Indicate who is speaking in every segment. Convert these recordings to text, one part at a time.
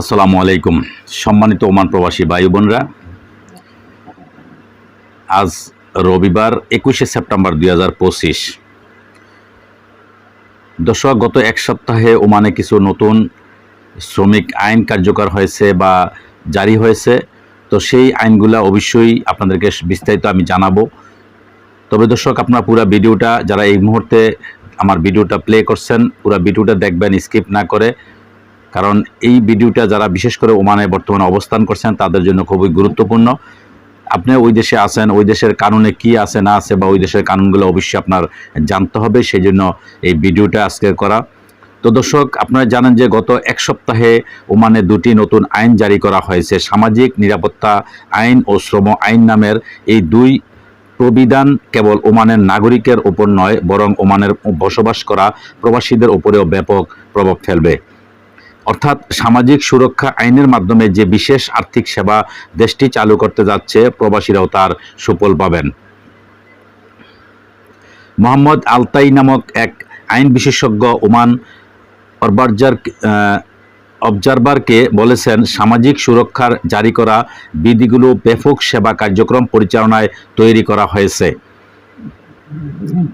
Speaker 1: আসসালামু আলাইকুম। সম্মানিত ওমান প্রবাসী ভাই বোনরা, আজ রবিবার একুশে সেপ্টেম্বর দুই হাজার পঁচিশ। দর্শক, গত এক সপ্তাহে ওমানে কিছু নতুন শ্রমিক আইন কার্যকর হয়েছে বা জারি হয়েছে। তো সেই আইনগুলা অবশ্যই আপনাদেরকে বিস্তারিত আমি জানাব। তবে দর্শক, আপনারা পুরো ভিডিওটা, যারা এই মুহূর্তে আমার ভিডিওটা প্লে করছেন, পুরো ভিডিওটা দেখবেন, স্কিপ না করে কারণ এই ভিডিওটা যারা বিশেষ করে ওমানে বর্তমানে অবস্থান করছেন, তাদের জন্য খুবই গুরুত্বপূর্ণ। আপনি ওই দেশে আছেন, ওই দেশের কানুনে কি আছে, না আছে, বা ওই দেশের কানুনগুলো অবশ্যই আপনার জানতে হবে সেই জন্য এই ভিডিওটা আজকে করা। তো দর্শক, আপনারা জানেন যে গত এক সপ্তাহে ওমানে দুটি নতুন আইন জারি করা হয়েছে। সামাজিক নিরাপত্তা আইন ও শ্রম আইন নামের এই দুই প্রবিধান কেবল ওমানের নাগরিকের ওপর নয়, বরং ওমানের বসবাস করা প্রবাসীদের উপরেও ব্যাপক প্রভাব ফেলবে। অর্থাৎ সামাজিক সুরক্ষা আইনের মাধ্যমে যে বিশেষ আর্থিক সেবা দেশটি চালু করতে যাচ্ছে, প্রবাসীরাও তার সুফল পাবেন। মোহাম্মদ আলতাই নামক এক আইন বিশেষজ্ঞ ওমান অরবার্জার অবজারভারকে বলেছেন, সামাজিক সুরক্ষার জারি করা বিধিগুলো ব্যাপক সেবা কার্যক্রম পরিচালনায় তৈরি করা হয়েছে।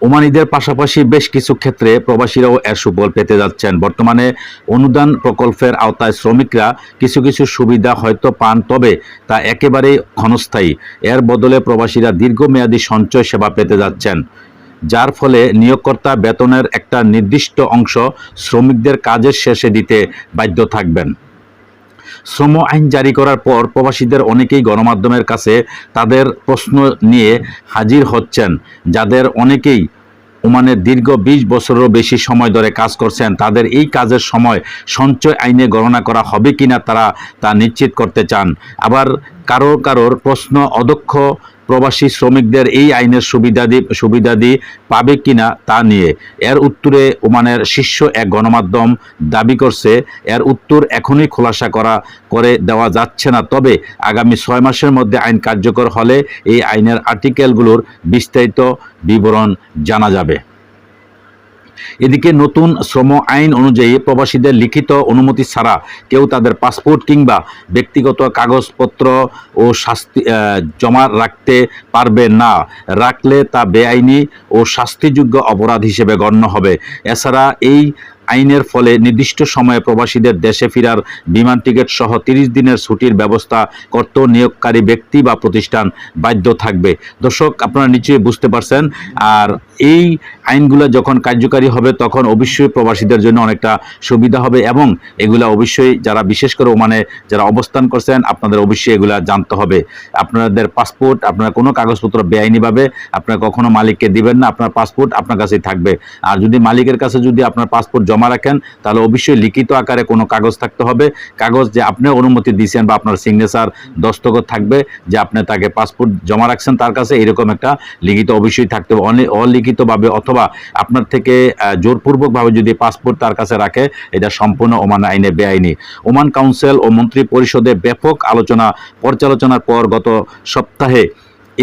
Speaker 1: ওমানিদের পাশাপাশি বেশ কিছু ক্ষেত্রে প্রবাসীরাও এর সুফল পেতে যাচ্ছেন। বর্তমানে অনুদান প্রকল্পের আওতায় শ্রমিকরা কিছু কিছু সুবিধা হয়তো পান, তবে তা একেবারেই ক্ষণস্থায়ী। এর বদলে প্রবাসীরা দীর্ঘমেয়াদী সঞ্চয় সেবা পেতে যাচ্ছেন, যার ফলে নিয়োগকর্তা বেতনের একটা নির্দিষ্ট অংশ শ্রমিকদের কাজের শেষে দিতে বাধ্য থাকবেন। শ্রম আইন জারি করার পর প্রবাসীদের অনেকেই গণমাধ্যমের কাছে তাদের প্রশ্ন নিয়ে হাজির হচ্ছেন। যাদের অনেকেই ওমানের দীর্ঘ বিশ বছরেরও বেশি সময় ধরে কাজ করছেন, তাদের এই কাজের সময় সঞ্চয় আইনে গণনা করা হবে কিনা তারা তা নিশ্চিত করতে চান। আবার কারোর কারোর প্রশ্ন অদক্ষ প্রবাসী শ্রমিকদের এই আইনের সুবিধাদি সুবিধাদি পাবে কিনা তা নিয়ে। এর উত্তরে ওমানের শীর্ষ এক গণমাধ্যম দাবি করছে, এর উত্তর এখনই খোলাসা করা, করে দেওয়া যাচ্ছে না। তবে আগামী ছয় মাসের মধ্যে আইন কার্যকর হলে এই আইনের আর্টিকেলগুলোর বিস্তারিত বিবরণ জানা যাবে। এদিকে নতুন শ্রম আইন অনুযায়ী প্রবাসীদের লিখিত অনুমতি ছাড়া কেউ তাদের পাসপোর্ট কিংবা ব্যক্তিগত কাগজপত্র ও শাস্তি জমা রাখতে পারবে না। রাখলে তা বেআইনি ও শাস্তিযোগ্য অপরাধ হিসেবে গণ্য হবে। এছাড়া এই আইনের ফলে নির্দিষ্ট সময়ে প্রবাসীদের দেশে ফেরার বিমান টিকিট সহ তিরিশ দিনের ছুটির ব্যবস্থা করত নিয়োগকারী ব্যক্তি বা প্রতিষ্ঠান বাধ্য থাকবে। দর্শক, আপনারা নিশ্চয়ই বুঝতে পারছেন। আর এই আইনগুলো যখন কার্যকারী হবে, তখন অবশ্যই প্রবাসীদের জন্য অনেকটা সুবিধা হবে এবং এগুলা অবশ্যই যারা বিশেষ করে ওমানে যারা অবস্থান করছেন, আপনাদের অবশ্যই এগুলা জানতে হবে। আপনাদের পাসপোর্ট, আপনার কোনো কাগজপত্র বেআইনিভাবে আপনার কখনো মালিককে দিবেন না, আপনার পাসপোর্ট আপনার কাছেই থাকবে। আর যদি মালিকের কাছে যদি আপনার পাসপোর্ট জমা রাখেন, তাহলে অবশ্যই লিখিত আকারে কোনো কাগজ থাকতে হবে। কাগজ যে আপনি অনুমতি দিয়েছেন বা আপনার সিগনেচার দস্তখত থাকবে, যে আপনি তাকে পাসপোর্ট জমা রাখছেন তার কাছে, এরকম একটা লিখিত অবশ্যই থাকতে হবে। অলিখিতভাবে অথবা আপনার থেকে জোরপূর্বকভাবে যদি পাসপোর্ট তার কাছে রাখে, এটা সম্পূর্ণ ওমান আইনে বেআইনি। ওমান কাউন্সিল ও মন্ত্রী পরিষদে ব্যাপক আলোচনা, পর্যালোচনার পর গত সপ্তাহে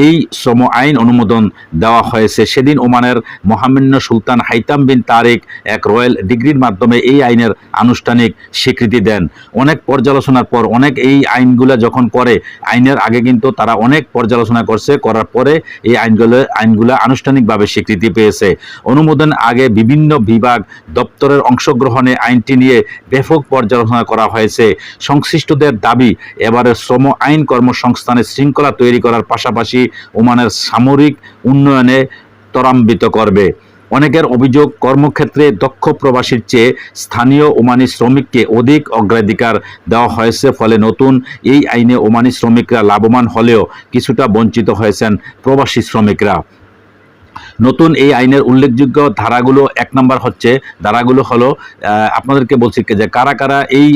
Speaker 1: এই শ্রম আইন অনুমোদন দেওয়া হয়েছে। সেদিন ওমানের মহামান্য সুলতান হাইতাম বিন তারিক এক রয়্যাল ডিগ্রির মাধ্যমে এই আইনের আনুষ্ঠানিক স্বীকৃতি দেন। অনেক পর্যালোচনার পর অনেক এই আইনগুলো যখন করে, আইনের আগে কিন্তু তারা অনেক পর্যালোচনা করছে, করার পরে এই আইনগুলো আইনগুলো আনুষ্ঠানিকভাবে স্বীকৃতি পেয়েছে। অনুমোদন আগে বিভিন্ন বিভাগ দপ্তরের অংশগ্রহণে আইনটি নিয়ে ব্যাপক পর্যালোচনা করা হয়েছে। সংশ্লিষ্টদের দাবি এবারে শ্রম আইন কর্মসংস্থানের শৃঙ্খলা তৈরি করার পাশাপাশি ওমানের সামরিক উন্নয়নে ত্বরান্বিত করবে। অনেকের অভিযোগ, কর্মক্ষেত্রে দক্ষ প্রবাসীর চেয়ে স্থানীয় ওমানি শ্রমিককে অধিক অগ্রাধিকার দেওয়া হয়েছে, ফলে নতুন এই আইনে ওমানি শ্রমিকরা লাভবান হলেও কিছুটা বঞ্চিত হয়েছেন প্রবাসী শ্রমিকরা। নতুন এই আইনের উল্লেখযোগ্য ধারাগুলো, এক নম্বর হচ্ছে, ধারাগুলো হলো আপনাদেরকে বলছি যে কারা কারা এই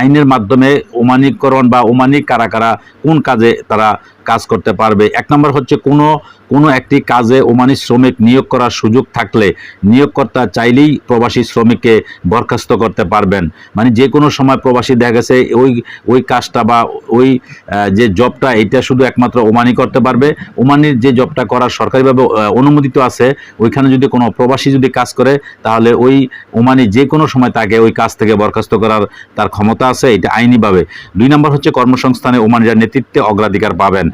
Speaker 1: আইনের মাধ্যমে ওমানিকরণ বা ওমানিক কারা কারা কোন কাজে তারা কাজ করতে পারবে। এক নম্বর হচ্ছে কোনো কোনো একটি কাজে ওমানি শ্রমিক নিয়োগ করার সুযোগ থাকলে নিয়োগকর্তা চাইলেই প্রবাসী শ্রমিককে বরখাস্ত করতে পারবেন। মানে যে কোনো সময় প্রবাসী দেখা গেছে ওই ওই কাজটা বা ওই যে জবটা এটা শুধু একমাত্র ওমানি করতে পারবে। ওমানির যে জবটা করার সরকারিভাবে অনুমোদিত আছে, ওইখানে যদি কোনো প্রবাসী যদি কাজ করে, তাহলে ওই ওমানি যে কোনো সময় তাকে ওই কাজ থেকে বরখাস্ত করার তার ক্ষমতা আছে, এটা আইনিভাবে। দুই নম্বর হচ্ছে কর্মসংস্থানে ওমানিরা নেতৃত্বে অগ্রাধিকার পাবেন।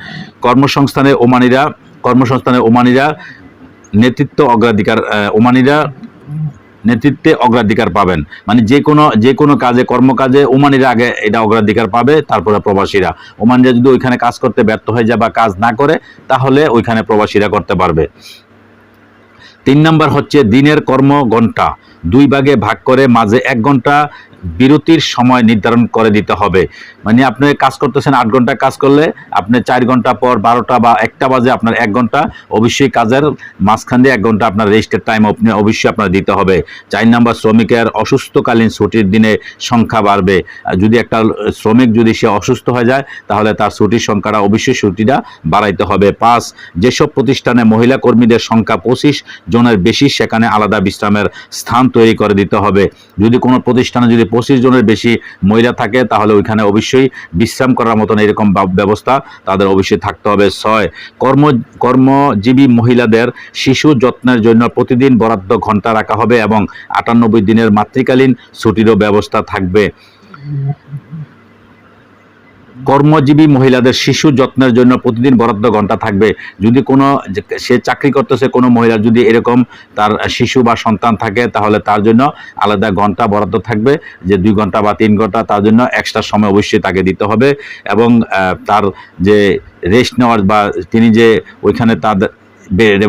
Speaker 1: কর্মসংস্থানে ওমানিরা কর্মসংস্থানে ওমানিরা নেতৃত্ব অগ্রাধিকার ওমানিরা নেতৃত্বে অগ্রাধিকার পাবেন। মানে যে কোনো যে কোনো কাজে, কর্মকাজে ওমানিরা আগে এটা অগ্রাধিকার পাবে, তারপরে প্রবাসীরা। ওমানিরা যদি ওইখানে কাজ করতে ব্যর্থ হয়ে যায় বা কাজ না করে, তাহলে ওইখানে প্রবাসীরা করতে পারবে। তিন নাম্বার হচ্ছে দিনের কর্ম ঘণ্টা দুই ভাগে ভাগ করে মাঝে এক ঘণ্টা বিরতির সময় নির্ধারণ করে দিতে হবে। মানে আপনি কাজ করতেছেন, আট ঘণ্টা কাজ করলে আপনি চার ঘণ্টা পর বারোটা বা একটা বাজে আপনার এক ঘণ্টা, অবশ্যই কাজের মাঝখান দিয়ে এক ঘণ্টা আপনার রেস্টের টাইম অবশ্যই আপনার দিতে হবে। চার নাম্বার, শ্রমিকের অসুস্থকালীন ছুটির দিনে সংখ্যা বাড়বে। যদি একটা শ্রমিক যদি সে অসুস্থ হয়ে যায়, তাহলে তার ছুটির সংখ্যাটা, অবশ্যই ছুটিটা বাড়াইতে হবে। পাঁচ, যেসব প্রতিষ্ঠানে মহিলা কর্মীদের সংখ্যা পঁচিশ জনের বেশি, সেখানে আলাদা বিশ্রামের স্থান তৈরি করে দিতে হবে। যদি কোনো প্রতিষ্ঠানে যদি পঁচিশ জনের বেশি মহিলা থাকে, তাহলে ওইখানে অবশ্যই বিশ্রাম করার মতন এরকম ব্যবস্থা তাদের অবশ্যই থাকতে হবে। ছয়, কর্ম, কর্মজীবী মহিলাদের শিশু যত্নের জন্য প্রতিদিন বরাদ্দ ঘণ্টা রাখা হবে এবং আটানব্বই দিনের মাতৃকালীন ছুটিরও ব্যবস্থা থাকবে। কর্মজীবী মহিলাদের শিশু যত্নের জন্য প্রতিদিন বরাদ্দ ঘণ্টা থাকবে। যদি কোনো সে চাকরি করতেছে কোনো মহিলা যদি এরকম তার শিশু বা সন্তান থাকে, তাহলে তার জন্য আলাদা ঘণ্টা বরাদ্দ থাকবে। যে দুই ঘণ্টা বা তিন ঘণ্টা, তার জন্য এক্সট্রা সময় অবশ্যই তাকে দিতে হবে। এবং তার যে রেস্ট নেওয়ার বা তিনি যে ওইখানে তাদের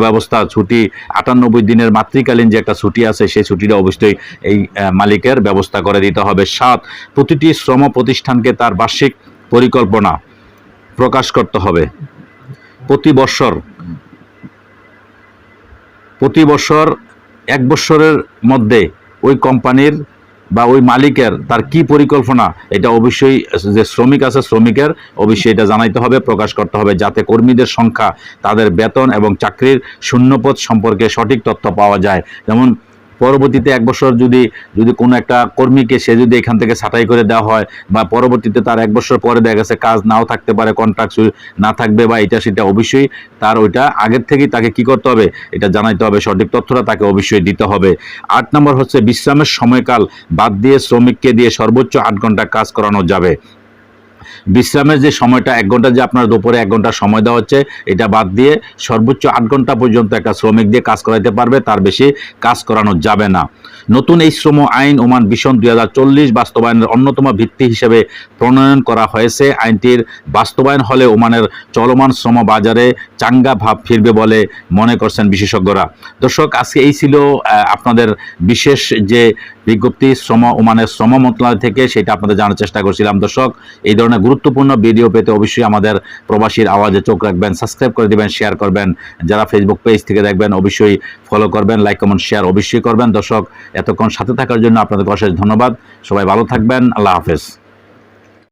Speaker 1: ব্যবস্থা, ছুটি, আটানব্বই দিনের মাতৃকালীন যে একটা ছুটি আছে, সেই ছুটিটা অবশ্যই এই মালিকের ব্যবস্থা করে দিতে হবে। সাত, প্রতিটি শ্রম প্রতিষ্ঠানকে তার বার্ষিক পরিকল্পনা প্রকাশ করতে হবে। প্রতি বছর প্রতি বছর এক বছরের মধ্যে ওই কোম্পানির বা ওই মালিকের তার কি পরিকল্পনা, এটা অবশ্যই যে শ্রমিক আছে শ্রমিকের, অবশ্যই এটা জানাইতে হবে, প্রকাশ করতে হবে, যাতে কর্মীদের সংখ্যা, তাদের বেতন এবং চাকরির শূন্যপদ সম্পর্কে সঠিক তথ্য পাওয়া যায়। যেমন পরবর্তীতে এক বছর যদি যদি কোনো একটা কর্মীকে সে যদি এখান থেকে ছাঁটাই করে দেওয়া হয়, বা পরবর্তীতে তার এক বছর পরে দেখা গেছে কাজ নাও থাকতে পারে কন্ট্রাক্ট না থাকবে বা এটা সেটা অবশ্যই তার ওইটা আগের থেকেই তাকে কি করতে হবে, এটা জানাইতে হবে, সঠিক তথ্যটা তাকে অবশ্যই দিতে হবে। আট নম্বর হচ্ছে বিশ্রামের সময়কাল বাদ দিয়ে শ্রমিককে দিয়ে সর্বোচ্চ আট ঘণ্টা কাজ করানো যাবে। বিশ্রামের যে সময়টা, এক ঘণ্টা যে আপনার দুপুরে এক ঘণ্টা সময় দেওয়া হচ্ছে, এটা বাদ দিয়ে সর্বোচ্চ আট ঘণ্টা পর্যন্ত একটা শ্রমিক দিয়ে কাজ করাইতে পারবে, তার বেশি কাজ করানো যাবে না। নতুন এই শ্রম আইন ওমান ভীষণ দুই হাজার চল্লিশ বাস্তবায়নের অন্যতম ভিত্তি হিসেবে প্রণয়ন করা হয়েছে। আইনটির বাস্তবায়ন হলে ওমানের চলমান শ্রম বাজারে চাঙ্গা ভাব ফিরবে বলে মনে করছেন বিশেষজ্ঞরা। দর্শক, আজকে এই ছিল আপনাদের বিশেষ যে বিজ্ঞপ্তি, শ্রম ওমানের শ্রম মন্ত্রণালয় থেকে সেটা আপনাদের জানার চেষ্টা করছিলাম। দর্শক, এই ধরনের গুরুত্বপূর্ণ ভিডিও পেতে অবশ্যই আমাদের প্রবাসীর আওয়াজে চোখ রাখবেন সাবস্ক্রাইব করে দেবেন শেয়ার করবেন। যারা ফেসবুক পেজ থেকে দেখবেন, অবশ্যই ফলো করবেন লাইক কমেন্ট শেয়ার অবশ্যই করবেন। দর্শক, এতক্ষণ সাথে থাকার জন্য আপনাদের অশেষ ধন্যবাদ। সবাই ভালো থাকবেন। আল্লাহ হাফেজ।